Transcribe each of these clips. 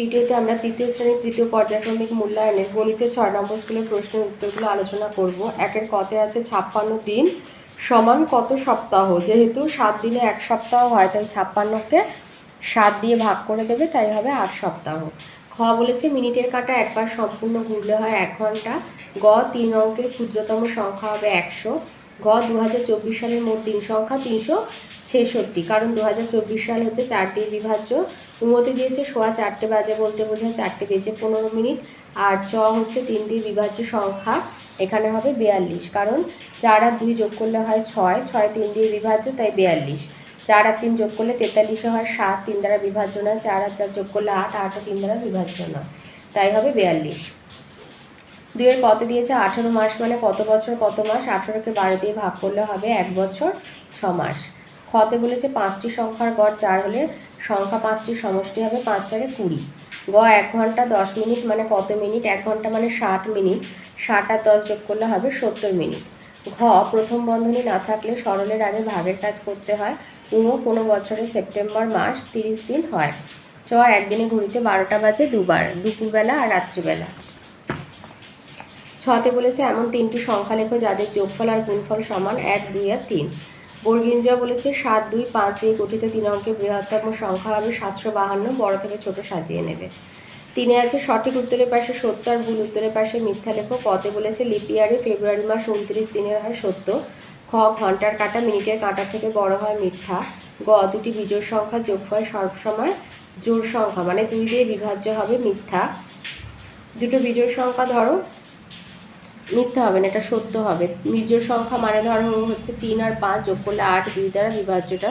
ভিডিওতে আমরা তৃতীয় শ্রেণির তৃতীয় পর্যায়ক্রমিক মূল্যায়নের গণিতে ছয় নম্বর স্কুলের প্রশ্নের উত্তরগুলো আলোচনা করব। একের কতে আছে ছাপ্পান্ন দিন সমান কত সপ্তাহ? যেহেতু সাত দিনে এক সপ্তাহ হয়, তাই ছাপ্পান্নকে সাত দিয়ে ভাগ করে দেবে, তাই হবে আট সপ্তাহ। খ বলেছে, মিনিটের কাটা একবার সম্পূর্ণ ঘুরলে হয় এক ঘণ্টা। গ, তিন অঙ্কের ক্ষুদ্রতম সংখ্যা হবে একশো। গ দু হাজার চব্বিশ সালের মোট দিন সংখ্যা তিনশো ছেষট্টি। কারণ দু হাজার চব্বিশ সাল হচ্ছে চার দিয়ে বিভাজ্য। উন্নতি দিয়েছে সোয়া চারটে বাজে বলতে বোঝায়, চারটে বেজে পনেরো মিনিট। আর চ হচ্ছে তিন দিয়ে বিভাজ্য সংখ্যা, এখানে হবে বিয়াল্লিশ। কারণ চার আর দুই যোগ করলে হয় ছয় ছয় তিন দিয়ে বিভাজ্য, তাই বিয়াল্লিশ। চার আর তিন যোগ করলে তেতাল্লিশে হয়, সাত তিন দ্বারা বিভাজ্য নয়, চার আর চার যোগ করলে আট আট তিন দ্বারা বিভাজ্য নয়। তাই হবে বিয়াল্লিশ। দুইয়ের কত দিয়েছে? আঠেরো মাস মানে কত বছর, কত মাস? আঠেরোকে বারো দিয়ে ভাগ করলে হবে এক বছর, ছ মাস। খতে বলেছে পাঁচটি সংখ্যার গড় চার হলে সংখ্যা পাঁচটির সমষ্টি হবে পাঁচ চারে কুড়ি। গ, এক ঘণ্টা দশ মিনিট মানে কত মিনিট? এক ঘণ্টা মানে ষাট মিনিট। ষাট আর দশ যোগ করলে হবে সত্তর মিনিট। ঘ, প্রথম বন্ধনী না থাকলে সরলের আগে ভাগের কাজ করতে হয়। উম কোনো বছরে সেপ্টেম্বর, মাস, তিরিশ দিন হয়। চ, একদিনে ঘড়িতে বারোটা বাজে দুবার, দুপুরবেলা আর রাত্রিবেলা। ছতে বলেছে এমন তিনটি সংখ্যা লেখো যাদের যোগফল আর গুণফল সমান এক, দুই আর তিন। বর্গিঞ্জা বলেছে, সাত, দুই, পাঁচ দিয়ে গঠিত তিন অঙ্কের বৃহত্তম সংখ্যা হবে সাতশো বাহান্ন, বড় থেকে ছোট সাজিয়ে নেবে। তিনে আছে সঠিক উত্তরের পাশে সত্য আর ভুল উত্তরের পাশে মিথ্যা লেখো কতে বলেছে, লিপিয়ারে ফেব্রুয়ারি মাস উনত্রিশ দিনের হয় সত্য। খ, ঘণ্টার কাটা মিনিটের কাটা থেকে বড় হয় মিথ্যা। গ, দুটি বিজোড় সংখ্যা যোগফল সবসময় জোর সংখ্যা মানে দুই দিয়ে বিভাজ্য হবে মিথ্যা। দুটো বিজোড় সংখ্যা ধরো মিথ্যা হবে না, এটা সত্য হবে। বিজোড় সংখ্যা মানে ধরো হচ্ছে তিন আর পাঁচ যোগ করলে আট, দুই দ্বারা বিভাজ্যটা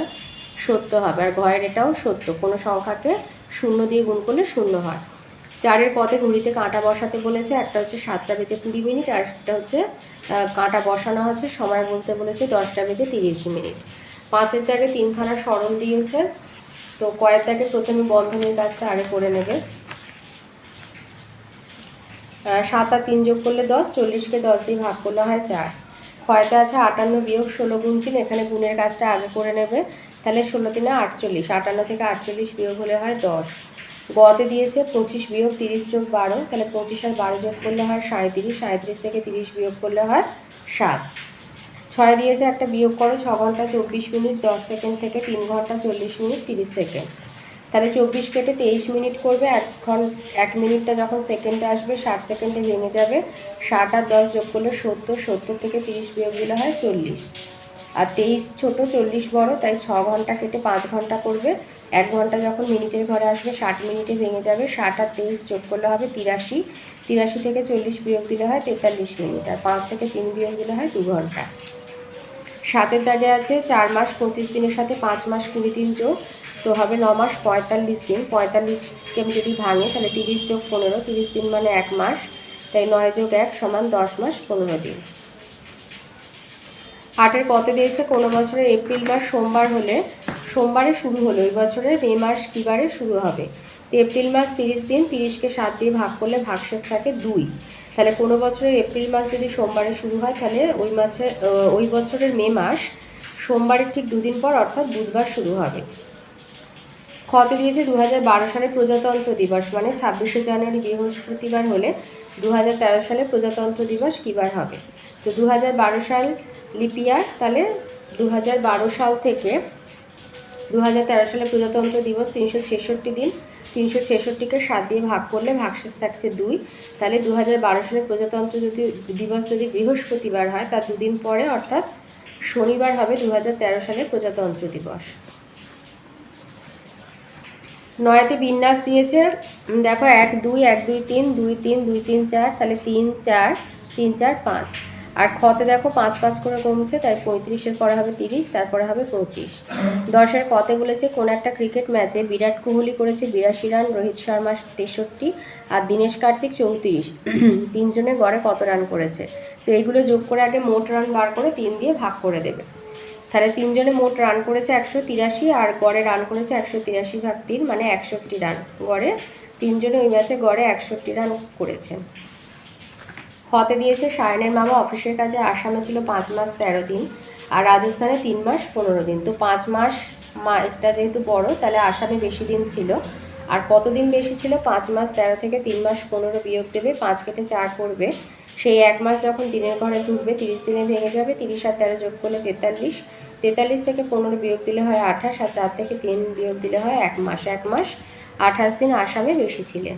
সত্য হবে। আর ঘয়ের এটাও সত্য, কোনো সংখ্যাকে শূন্য দিয়ে গুণ করলে শূন্য হয়। চারের পথে ঘুড়িতে কাঁটা বসাতে বলেছে, একটা হচ্ছে সাতটা বেজে কুড়ি মিনিট, আর একটা হচ্ছে কাঁটা বসানো হচ্ছে সময় বলতে বলেছে দশটা বেজে তিরিশ মিনিট। পাঁচের দাগে তিনখানা সরল দিয়েছে, তো কয়ের দাগে প্রথমে বন্ধনের কাজটা আগে করে নেবে। সাত আর তিন যোগ করলে দশ, চল্লিশকে দশ দিয়ে ভাগ করলে হয় চার। হয়তো আছে আটান্ন বিয়োগ ষোলো গুণ তিন, এখানে গুণের কাজটা আগে করে নেবে। তাহলে ষোলো তিনে আটচল্লিশ, আটান্ন থেকে আটচল্লিশ বিয়োগ হলে হয় দশ। গতে দিয়েছে পঁচিশ বিয়োগ তিরিশ যোগ বারো, তাহলে পঁচিশ আর বারো যোগ করলে হয় সাঁত্রিশ সাঁত্রিশ থেকে তিরিশ বিয়োগ করলে হয় সাত। ছয় দিয়েছে একটা বিয়োগ করো, ছ ঘণ্টা চব্বিশ মিনিট, দশ সেকেন্ড থেকে তিন ঘণ্টা চল্লিশ মিনিট, তিরিশ সেকেন্ড। তাহলে চব্বিশ কেটে তেইশ মিনিট করবে, এক ঘন, এক মিনিটটা যখন সেকেন্ডে আসবে, ষাট সেকেন্ডে ভেঙে যাবে। ষাট আর দশ যোগ করলে সত্তর সত্তর থেকে তিরিশ বিয়োগ দিলে হয় চল্লিশ। আর তেইশ, ছোটো চল্লিশ বড়, তাই ছ ঘণ্টা কেটে পাঁচ ঘণ্টা করবে। এক ঘণ্টা যখন মিনিটের ঘরে আসবে, ষাট মিনিটে ভেঙে যাবে। ষাট আর তেইশ যোগ করলে হবে তিরাশি। তিরাশি থেকে চল্লিশ বিয়োগ দিলে হয় তেতাল্লিশ মিনিট, আর পাঁচ থেকে তিন বিয়োগ দিলে হয় দু ঘণ্টা। সাতের দাগে আছে চার মাস, পঁচিশ দিনের সাথে পাঁচ মাস কুড়ি দিন যোগ। তো হবে ন মাস পঁয়তাল্লিশ দিন। পঁয়তাল্লিশকে আমি যদি ভাঙে, তাহলে তিরিশ যোগ পনেরো, তিরিশ দিন মানে এক মাস। তাই নয় যোগ এক সমান দশ মাস পনেরো দিন। আটের পথে দিয়েছে? কোনো বছরের এপ্রিল মাস সোমবার হলে, সোমবারে শুরু হলো। ওই বছরের মে মাস কী বারে শুরু হবে। এপ্রিল মাস তিরিশ দিন, তিরিশকে সাত দিয়ে ভাগ করলে ভাগশেষ থাকে দুই। তাহলে কোনো বছরের এপ্রিল মাস যদি সোমবারে শুরু হয়, তাহলে ওই মাসে ওই বছরের মে মাস সোমবারের ঠিক দুদিন পর, অর্থাৎ বুধবার শুরু হবে। ক্ষতে দিয়েছে দু হাজার বারো সালে প্রজাতন্ত্র দিবস মানে ছাব্বিশে জানুয়ারি বৃহস্পতিবার হলে দু হাজার তেরো সালে প্রজাতন্ত্র দিবস কী বার হবে? তো দু হাজার বারো সাল লিপিয়ার তাহলে দু হাজার বারো সাল থেকে দু হাজার তেরো সালে প্রজাতন্ত্র দিবস তিনশো ছেষট্টি দিন, তিনশো ছেষট্টিকে সাত দিয়ে ভাগ করলে ভাগশেষ থাকছে দুই। তাহলে দু হাজার বারো সালে প্রজাতন্ত্র যদি, দিবস যদি বৃহস্পতিবার হয়, তার দুদিন পরে অর্থাৎ শনিবার হবে দু হাজার তেরো সালে প্রজাতন্ত্র দিবস। নয়তে বিন্যাস দিয়েছে। দেখো, এক, দুই এক, দুই, তিন দুই তিন দুই, তিন, চার, তাহলে তিন, চার তিন, চার, পাঁচ। আর খতে দেখো, পাঁচ পাঁচ করে কমছে, তাই পঁয়ত্রিশের পরে হবে তিরিশ, তারপরে হবে পঁচিশ। দশের কতে বলেছে, কোন একটা ক্রিকেট ম্যাচে বিরাট কোহলি করেছে বিরাশি রান, রোহিত শর্মা তেষট্টি, আর দীনেশ কার্তিক চৌত্রিশ। তিনজনে গড়ে কত রান করেছে? তো এইগুলো যোগ করে আগে মোট রান বার করে তিন দিয়ে ভাগ করে দেবে। তাহলে তিনজনে মোট রান করেছে একশো তিরাশি আর গড়ে রান করেছে একশো তিরাশি ভাগ তিন মানে একষট্টি রান গড়ে। তিনজনে ওই ম্যাচে গড়ে একষট্টি রান করেছে। হতে দিয়েছে সায়নের মামা, অফিসের কাজে আসামে ছিল পাঁচ মাস তেরো দিন আর রাজস্থানে তিন মাস পনেরো দিন। তো পাঁচ মাস মা এটা যেহেতু বড়, তাহলে আসামে বেশি দিন ছিল। আর কতদিন বেশি ছিল? পাঁচ মাস তেরো থেকে তিন মাস পনেরো বিয়োগ দেবে, পাঁচ কেটে চার পড়বে সেই এক মাস যখন দিনের ঘরে ঢুকবে, তিরিশ দিনে ভেঙে যাবে, তিরিশ আর তেরো যোগ করলে তেতাল্লিশ। তেতাল্লিশ থেকে পনেরো বিয়োগ দিলে হয় আঠাশ, আর চার থেকে তিন বিয়োগ দিলে হয় এক মাস এক মাস। আঠাশ দিন আসামে বেশি ছিলেন।